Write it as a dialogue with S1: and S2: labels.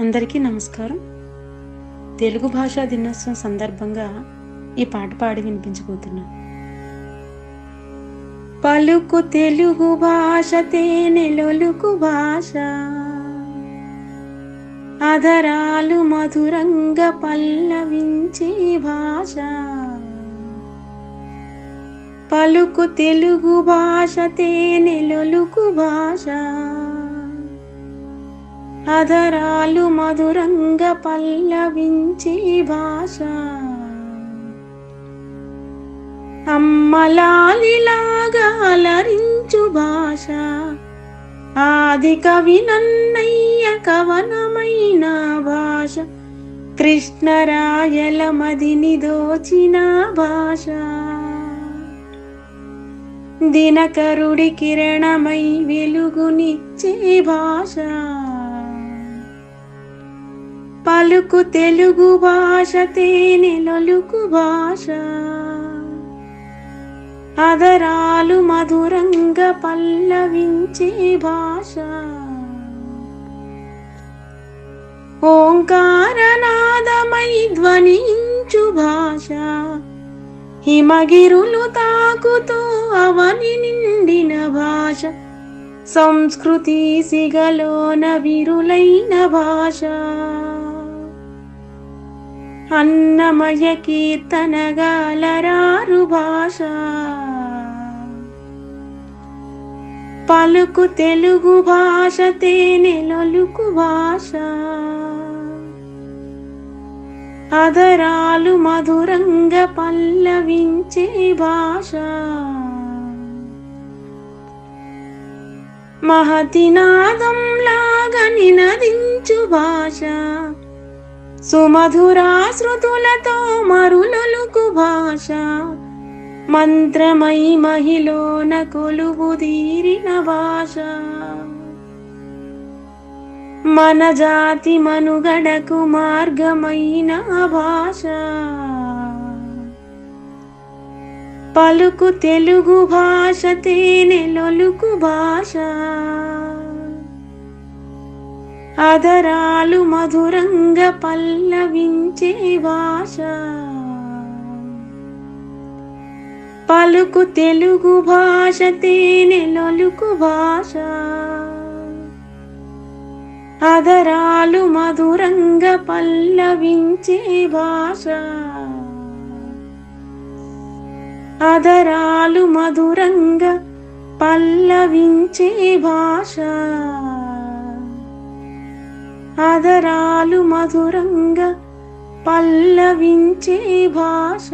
S1: అందరికీ నమస్కారం. తెలుగు భాషా దినోత్సవం సందర్భంగా ఈ పాట పాడి వినిపించబోతున్నా. పలుకు తెలుగు భాష తేనెలొలుకు భాష. అధరాలు మధురంగా పల్లవించే భాష. పలుకు తెలుగు భాష తేనెలొలుకు భాష. అధరాలు మధురంగ పల్లవించే భాష. అమ్మలాలిలాగా అలరించు భాష. ఆది కవి నన్నయ్య కవనమైన భాష. కృష్ణరాయల మదిని దోచిన భాష. దినకరుడి కిరణమై వెలుగునిచ్చే భాష. పలుకు తెలుగు భాష తేనెలొలుకు భాష. అదరాలు మధురంగా పల్లవించే భాష. ఓంకారనాదమై ధ్వనించు భాష. హిమగిరులు తాకుతూ అవని నిండిన భాష. సంస్కృతి సిగలోన విరులైన భాష. అన్నమయ కీర్తనగాలరారు భాష. పలుకు తెలుగు భాష తేనెలొలుకు భాష. అదరాలు మధురంగ పల్లవించే భాష. మహతినాదం లాగా నినదించు భాష. సుమధురాశ్రుతులతో మరులలుకు భాష. మంత్రమై మహిళన కొలువు తీరిన భాష. మన జాతి మనుగడకు మార్గమైన భాష. పలుకు తెలుగు భాష తేనెలొలుకు భాష. అదరాలు మధురంగ పల్లవించే భాష. పలుకు తెలుగు భాష తేనెలొలుకు భాష. అదరాలు మధురంగ పల్లవించే భాష. అదరాలు మధురంగ పల్లవించే భాష. అదరాలు మధురంగా పల్లవించే భాష.